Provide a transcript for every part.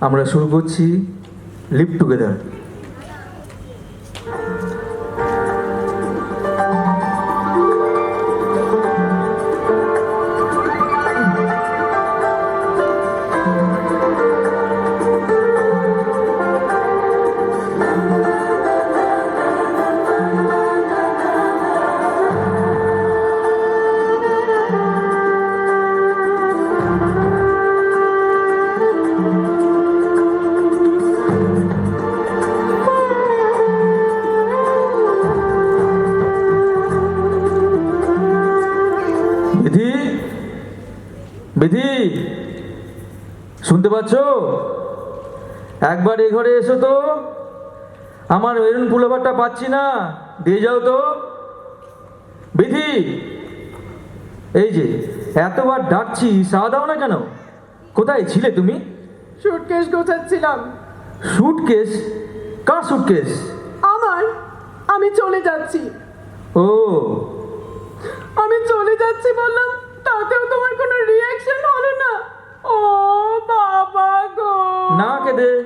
আমরা শুরু করছি লিভ টুগেদার শুনতে পাচ্ছ একবার এ ঘরে এসো তো। আমার মেরুন পুলোভারটা পাচ্ছি না। দিয়ে যাও তো। বিধি এই যে এতবার ডাকছি সাড়া দাও না কেন? কোথায় ছিলে তুমি? সুটকেস গোছাচ্ছিলাম। সুটকেস কার সুটকেস আমার। আমি চলে যাচ্ছি। ও। আমি চলে যাচ্ছি বললাম তাতেও তোমার কোনো রিয়াকশন হলো না। ও বাবা গো। না কেঁদে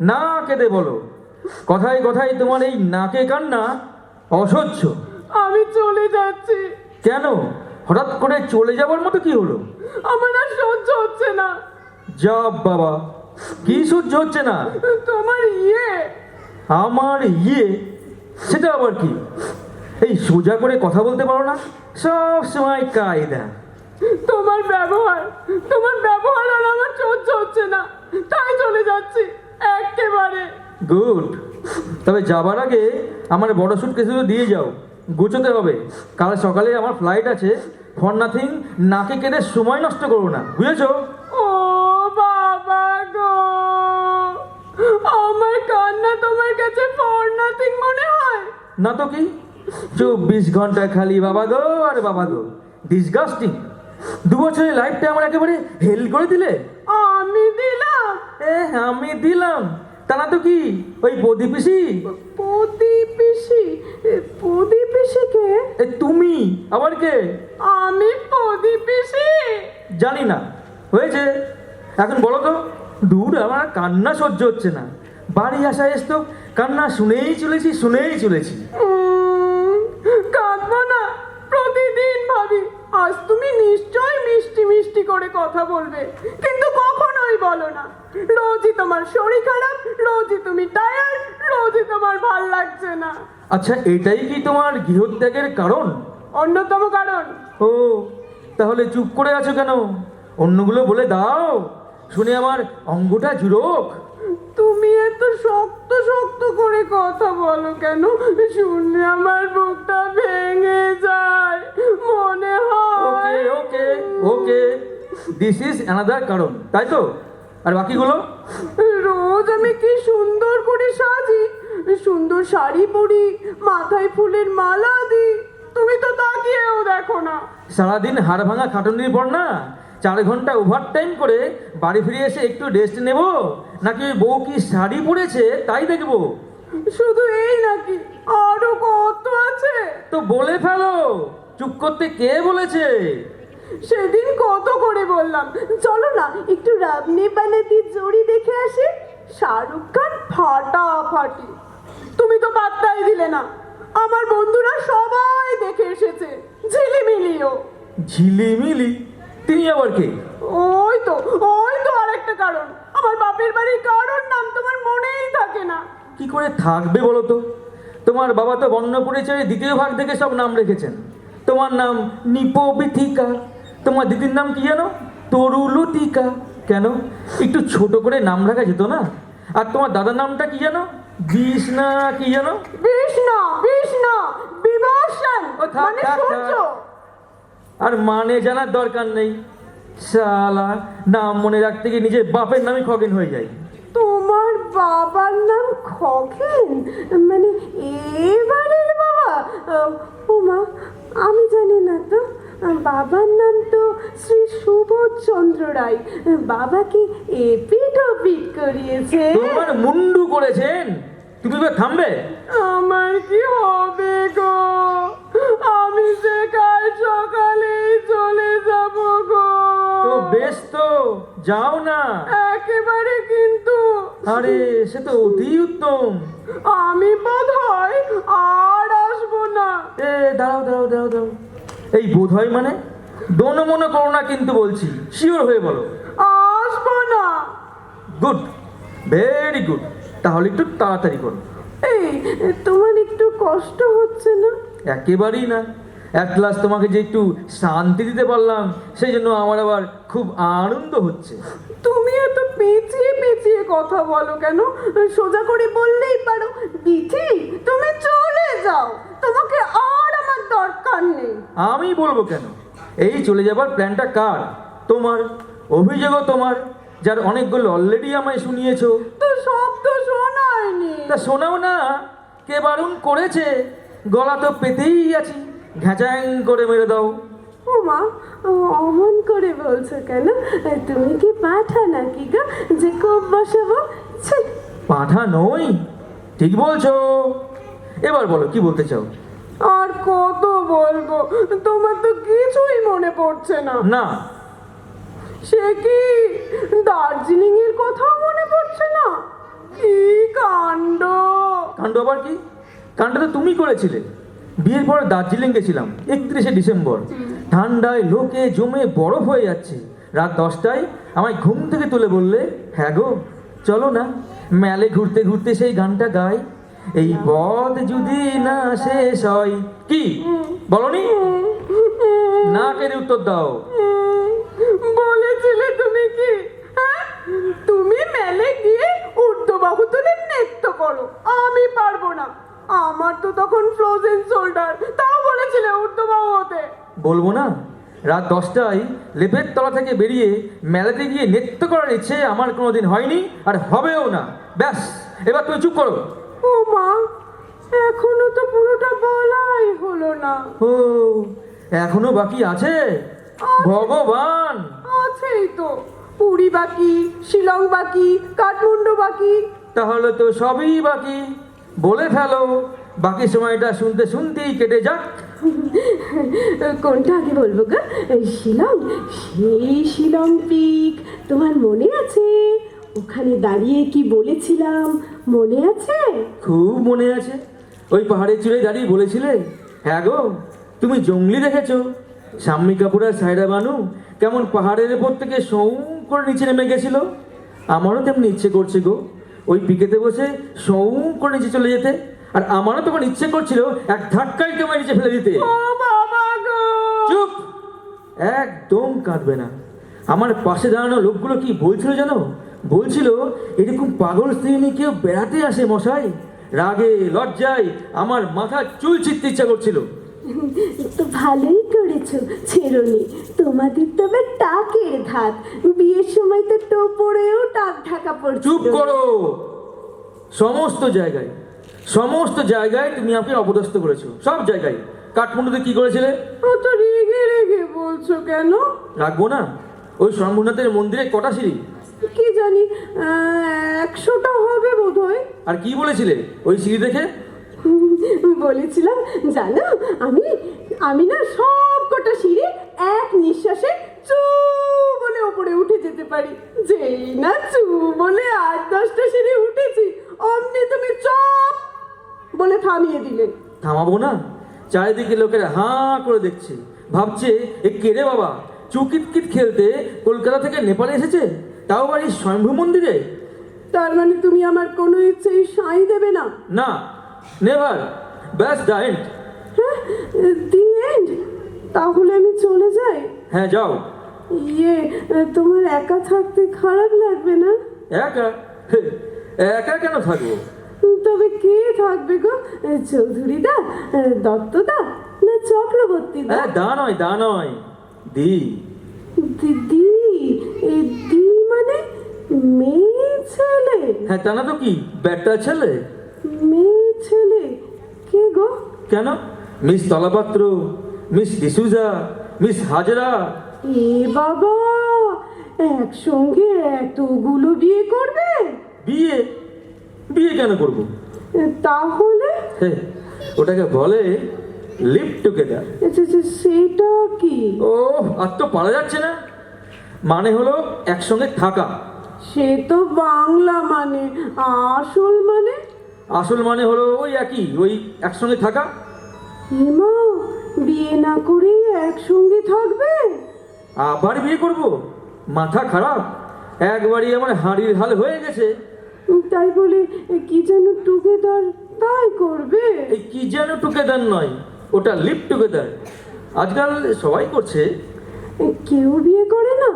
না কেঁদে বলো। কথায় কথায় তোমার এই নাকে কান্না অসহ্য। আমি চলে যাচ্ছি। কেন? হঠাৎ করে চলে যাবার মতো কি হলো? আমার আর সহ্য হচ্ছে না। যা বাবা কি সহ্য হচ্ছে না? তোমার ইয়ে। আমার ইয়ে সেটা আবার কি? এই সোজা করে কথা বলতে পারো না? সব সময় কায়দা। তোমার ব্যবহার তোমার ব্যবহার হচ্ছে না। তাই চলে যাচ্ছি একেবারে। গুড। তবে যাবার আগে আমার বড় সুট কেসে দিয়ে যাও। গুছোতে হবে। কাল সকালে আমার ফ্লাইট আছে। ফর নাথিং নাকে কেটে সময় নষ্ট করো না। বুঝেছ? ও বাবা গো! আমার কান্না তোমার কাছে ফর নাথিং মনে হয়? না তো কি? চব্বিশ ঘণ্টা খালি বাবা গো আর বাবা গো। ডিসগাস্টিং দু বছরের লাইফটা আমার একেবারে হেল করে দিলে? আমি দিলাম। এ আমি দিলাম। তা না তো কি ওই প্রদীপিসি প্রদীপিসি প্রদীপিসিকে এ তুমি। আবার কে? আমি প্রদীপিসি জানি না। হয়েছে। এখন বলো তো দূর আমার কান্না সহ্য হচ্ছে না। বাড়ি আসা এসতো কান্না শুনেই চলেছি শুনেই চলেছি। করে কথা বলবে। কিন্তু কখনোই বলো না রোজই তোমার শরীর খারাপ রোজই তুমি টায়ার্ড রোজই তোমার ভালো লাগছে না। আচ্ছা এটাই কি তোমার গৃহত্যাগের কারণ? অন্যতম কারণ। ও তাহলে চুপ করে আছো কেন? অন্যগুলো বলে দাও। শুনে আমার অঙ্গটা জুড়োক তুমি এত শক্ত শক্ত করে কথা বলো কেন? শুনে আমার বুকটা ভেঙে যায়। মনে হয় okay okay okay. This is another কারণ তাই তো? আর বাকিগুলো? রোজ আমি কি সুন্দর করে সাজি সুন্দর শাড়ি পরি মাথায় ফুলের মালা দিই তুমি তো তাকিয়েও দেখো না। সারাদিন হাড় ভাঙা খাটুনির পর না চার ঘণ্টা ওভার টাইম করে বাড়ি ফিরে এসে একটু রেস্ট নেব? নাকি ওই বউ কি শাড়ি পরেছে তাই দেখব? শুধু এই নাকি আরও কত আছে? তো বলে ফেলো চুপ করতে কে বলেছে? সেদিন কত করে বললাম। চলো না একটু রাবনে বানাতি জড়ি দেখে আসি। শাহরুখ খান ফাটাফাটি। তুমি তো পাত্তাই দিলে না। আমার বন্ধুরা সবাই দেখে এসেছে। ঝিলিমিলিও। ঝিলিমিলি? তিনি আবার কে? ওই তো ওই তো আরেকটা কারণ। আমার বাপের বাড়ির কারোর নাম তোমার মনেই থাকে না। কি করে থাকবে বলো তো? তোমার বাবা তো বর্ণ পরিচয়ে দ্বিতীয় ভাগ থেকে সব নাম রেখেছেন। তোমার নাম নিপবিথিকা তোমার দিদির নাম কি জানো তরুলতিকা। কেন? একটু ছোট করে নাম রাখা যেত না? আর তোমার দাদার নামটা কি জানো বিষ না কি জানো বিষ্ণু বিষ্ণু বিভূষণ মানে। সূর্য। আর মানে জানার দরকার নেই। শালা নাম মনে রাখতে গিয়ে নিজের বাপের নামই খগেন হয়ে যায়। তোমার বাবার নাম খগেন? মানে এবারের বাবা? আহ, ও মা আমি জানি না তো। বাবার নাম তো শ্রী সুবোধ চন্দ্র রায়। বাবা কি এপিট ওপিট করিয়েছে। তোমার মুন্ডু করেছেন? তুমি এবার থামবে? আমার কি হবে গো? আমি যে কাল সকালে চলে যাব গো। তো বেশ তো যাও না। একেবারে কিন্তু। আরে সে তো অতি উত্তম। আমি বোধ হয় আর আসব না। এ দাঁড়াও দাঁড়াও দাঁড়াও দাঁড়াও। এই বোধ হয় মানে? দোনো মনে করো না কিন্তু বলছি। শিওর হয়ে বলো। আসব না। গুড ভেরি গুড তাহলে একটু তাড়াতাড়ি করো। এই তোমার একটু কষ্ট হচ্ছে না? একেবারেই না। এক ক্লাস তোমাকে যে একটু শান্তি দিতে পারলাম সেই জন্য আমার আবার খুব আনন্দ হচ্ছে। তুমি এত পেঁচিয়ে পেঁচিয়ে কথা বলো কেন? সোজা করে বললেই পারো দিঠি তুমি চলে যাও তোমাকে আর আমার দরকার নেই আমি বলব কেন? এই চলে যাবার প্ল্যানটা কার? তোমার? অভিযোগও তোমার যার অনেকগুলো অলরেডি আমায় শুনিয়েছো। তো সব তো শোনায়নি। তা শোনাও না কে বারণ করেছে? গলা তো পেতেই আছি। ঘ্যাচাং করে মেরে দাও। ও মা অমন করে বলছো কেন? তুমি কি পাঠা নাকি গো? যে কোপ বসাবো? পাঠা নই ঠিক বলছো। এবার বলো কি বলতে চাও? আর কত বলব? তোমার তো কিছুই মনে পড়ছে না। না। সে কি দার্জিলিং এর কথা মনে পড়ছে না? কি কাণ্ড? কাণ্ড আবার কি? কাণ্ড তো তুমি করেছিলে। বিয়ের পর দার্জিলিং গেছিলাম একত্রিশে ডিসেম্বর। ঠান্ডায় লোকে জমে বরফ হয়ে যাচ্ছে। রাত দশটায় আমায় ঘুম থেকে তুলে বললে হ্যাঁ গো চলো না। মেলে ঘুরতে ঘুরতে সেই গানটা গাই। এই পথ যদি না শেষ হয় কি? বলনি? না কেড়ে উত্তর দাও। বলেছিলে তুমি কি? হ্যাঁ? তুমি মেলে গিয়ে উর্দু বাহু তুলে নৃত্য করো। আমি পারব না। আমার তো তখন ফ্রোজেন শোল্ডার তাও বলেছিলে উর্দু বাহু হতে। বলব না। রাত দশটায় লেপের তলা থেকে বেরিয়ে মেলাতে গিয়ে নৃত্য করার ইচ্ছে আমার কোনোদিন হয়নি আর হবেও না। ব্যাস এবার তুমি চুপ করো। ও মা এখনও তো পুরোটা বলাই হলো না। ও এখনও বাকি আছে? ভগবান! আছেই তো। পুরী বাকি শিলং বাকি কাঠমান্ডু বাকি। তাহলে তো সবই বাকি। বলে ফেলো বাকি সময়টা শুনতে শুনতেই কেটে যাক। কোনটা আগে বলব গা? শিলং সেই শিলং পিক তোমার মনে আছে? ওখানে দাঁড়িয়ে কি বলেছিলাম? মনে আছে? খুব মনে আছে। ওই পাহাড়ের চূড়ে দাঁড়িয়ে বলেছিলে? হ্যাঁ গো তুমি জঙ্গলি দেখেছ। শাম্মী কাপুর আর সায়রা বানু কেমন পাহাড়ের উপর থেকে সৌ করে নিচে নেমে গেছিল? আমারও তেমনি ইচ্ছে করছে গো। ওই পিকেতে বসে সৌ করে নিচে চলে যেতে। আর আমারও তখন ইচ্ছে করছিল এক ধাক্কায় তোমায় নিচে ফেলে দিতে। চুপ! একদম কাঁদবে না। আমার পাশে দাঁড়ানো লোকগুলো কি বলছিল জানো? বলছিল এরকম পাগল স্ত্রী নিয়ে কেউ বেড়াতে আসে মশাই? রাগে লজ্জায় আমার মাথা চুল ছিটতে ইচ্ছা করছিল। তো ভালোই করেছ ছেড়নি তোমাদের তবে টাকের ধাত বিয়ের সময় তো টোপরেও টাক ঢাকা পড়ছিল চুপ করো। সমস্ত জায়গায় সমস্ত জায়গায় তুমি আমাকে অপদস্থ করেছ। সব জায়গায়। কাঠমান্ডুতে কি করেছিলে? ও তো রেগে রেগে বলছো কেন? রাখব না। ওই শম্ভুনাথের মন্দিরে কটা সিঁড়ি? কি জানি একশোটা হবে বোধ হয় আর কি বলেছিলে ওই সিঁড়ি দেখে? বলেছিলাম জানো আমি আমি না সব কটা সিঁড়ি এক নিঃশ্বাসে চু বলে ওপরে উঠে যেতে পারি। যেই না চু বলে আট দশটা সিঁড়ি উঠেছি অমনি তুমি চপ বলে থামিয়ে দিলে। থামাবো না? চারিদিকে লোকেরা হাঁ করে দেখছে। ভাবছে এ কেড়ে বাবা? চুকিট কিট খেলতে কলকাতা থেকে নেপালে এসেছে? তাও বাড়ি স্বয়ম্ভু মন্দিরে? তার মানে তুমি আমার কোনো ইচ্ছেই সাই দেবে না। না নেভার ব্যাস দা এন্ড। হ্যাঁ দি এন্ড? তাহলে আমি চলে যাই। হ্যাঁ যাও। ইয়ে তোমার একা থাকতে খারাপ লাগবে না? একা? একা কেন থাকব? তবে কে থাকবে গো? চৌধুরী দা দত্তদা না চক্রবর্তী দা? হ্যাঁ দা নয় দা নয়। দি। দিদি দি মানে মেয়ে ছেলে? হ্যাঁ তা না তো কি? ব্যাটটা ছেলে? মেয়ে ছেলে? কে গো? কেন? Miss Talapatra miss D'Souza miss Hazra. এ বাবা একসঙ্গে এতগুলো বিয়ে করবে? বিয়ে? বিয়ে কেন করব? তাহলে? ওটাকে বলে লিভ টুগেদার আচ্ছা, আচ্ছা, সেটা কি? ও আর তো পারা যাচ্ছে না। মানে হলো একসঙ্গে থাকা। সে তো বাংলা মানে আসল মানে? আসল মানে হলো ওই একই ওই একসঙ্গে থাকা। হেমা বিয়ে না করে একসঙ্গে থাকবে? আবার বিয়ে করব? মাথা খারাপ? একবারই আমার হাঁড়ির হাল হয়ে গেছে। তাই বলে কি যেন টুগেদার তাই করবে? এই কি যেন টুগেদার নয় ওটা লিপ টুগেদার। আজকাল সবাই করছে। কেউ বিয়ে করে না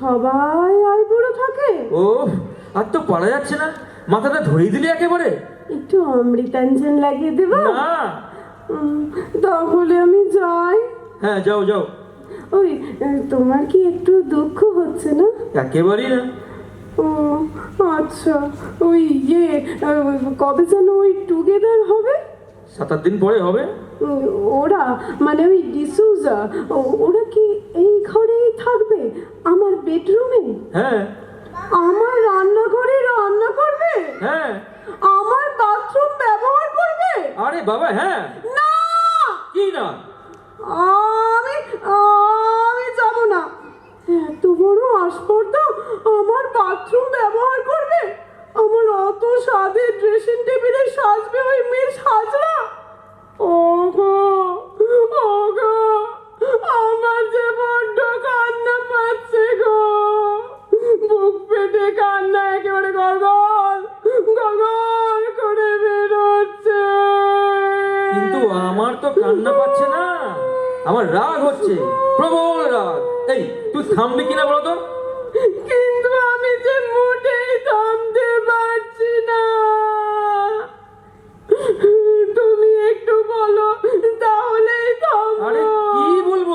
সবাই আইবুড়ো থাকে। ও আর তো পারা যাচ্ছে না। মাথাটা ধরিয়ে দিলি একেবারে। একটু অমৃতাঞ্জন লাগিয়ে দেবো? না। তাহলে আমি যাই। হ্যাঁ যাও যাও। ওই তোমার কি একটু দুঃখ হচ্ছে না? একেবারেই না। ও আচ্ছা। ওই ইয়ে কবে যেন ওই টুগেদার হবে? সাত আট দিন পরে হবে? ওরা মানে ওই ডিসুজা ওরা কি এই ঘরেই থাকবে? আমার বেডরুমে? হ্যাঁ। আমার রান্নাঘরে রান্না করবে? হ্যাঁ। আমার বাথরুম ব্যবহার করবে? আরে বাবা হ্যাঁ। না! কি না? আমি আমি যাব না। এত বড় আসপর্দা আমার বাথরুম ব্যবহার করবে? আমার অত স্বাদের ড্রেসিং টেবিলে সাজবে ওই মেয়ে সাজরা? ওগো ওগো, আমার যে বড্ড কান্না পাচ্ছে গো। বুক পেটে কান্না একেবারে গলগল গলগল করে বেরোচ্ছে। কিন্তু আমার তো কান্না পাচ্ছে না। আমার রাগ হচ্ছে, প্রবল রাগ। এই, তুই থামবি কিনা বলতো কিন্তু আমি যে মোটেই থামতে পারছি না তুমি একটু বলো তাহলেই আরে থামবো কি বলব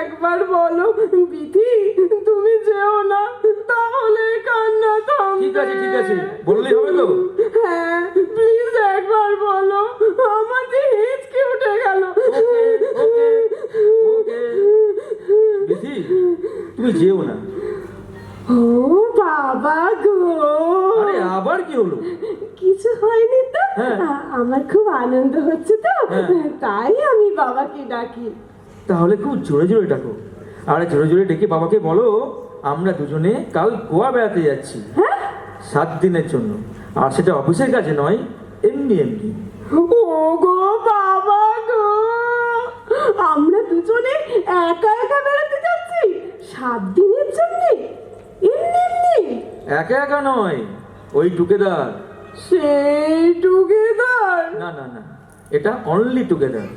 একবার বলো বিধি তুমি যেও না তাহলে কান্না থামবে ঠিক আছে ঠিক আছে। বললেই হবে তো। হ্যাঁ প্লিজ একবার বলো আমার যে হিচকি উঠে গেল। ওকে ওকে ওকে। তুমি যেও না। ও বাবা গো। আরে আবার কি হলো? কিছু হয়নি তো? হ্যাঁ। আমার খুব আনন্দ হচ্ছে তো। হ্যাঁ। তাই আমি বাবাকে ডাকি। তাহলে খুব জোরে জোরে ডাকো। আরে জোরে জোরে ডেকে বাবাকে বলো আমরা দুজনে কাল গোয়া বেড়াতে যাচ্ছি। হ্যাঁ সাত দিনের জন্য। আর সেটা অফিসের কাছে নয় এমনি এমনি। ও গো বাবা গো! আমরা দুজনে একা একা বেড়াতে যাচ্ছি? সাত দিনের জন্য? এমনি এমনি? একা একা নয় ওই টুকেদার সেই টুগেদার? না না না এটা অনলি টুগেদার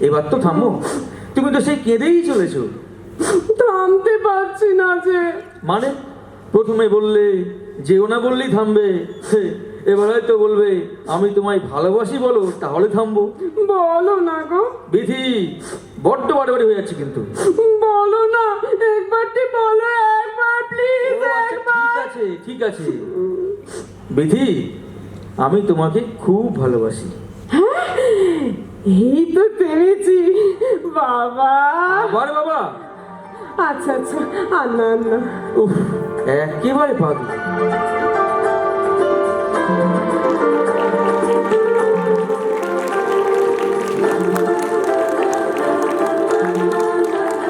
এবার তো থামো। তুমি তো সেই কেঁদেই চলেছো। থামতে পারছি না যে। মানে? প্রথমে বললে যেও না বললেই থামবে। হে, এবার হয়তো বলবে আমি তোমায় ভালোবাসি বলো তাহলে থামবো। বলো না গো। বিধি বড্ড বাড়াবাড়ি হয়ে যাচ্ছে কিন্তু। বলো না একবারটি বলো একবার প্লিজ আচ্ছা, একবার। ঠিক আছে ঠিক আছে। বিধি আমি তোমাকে খুব ভালোবাসি। এই তো পেরেছি। বাবা। আবার বাবা। আচ্ছা আচ্ছা আর না আর না উফ একেবারে পাগল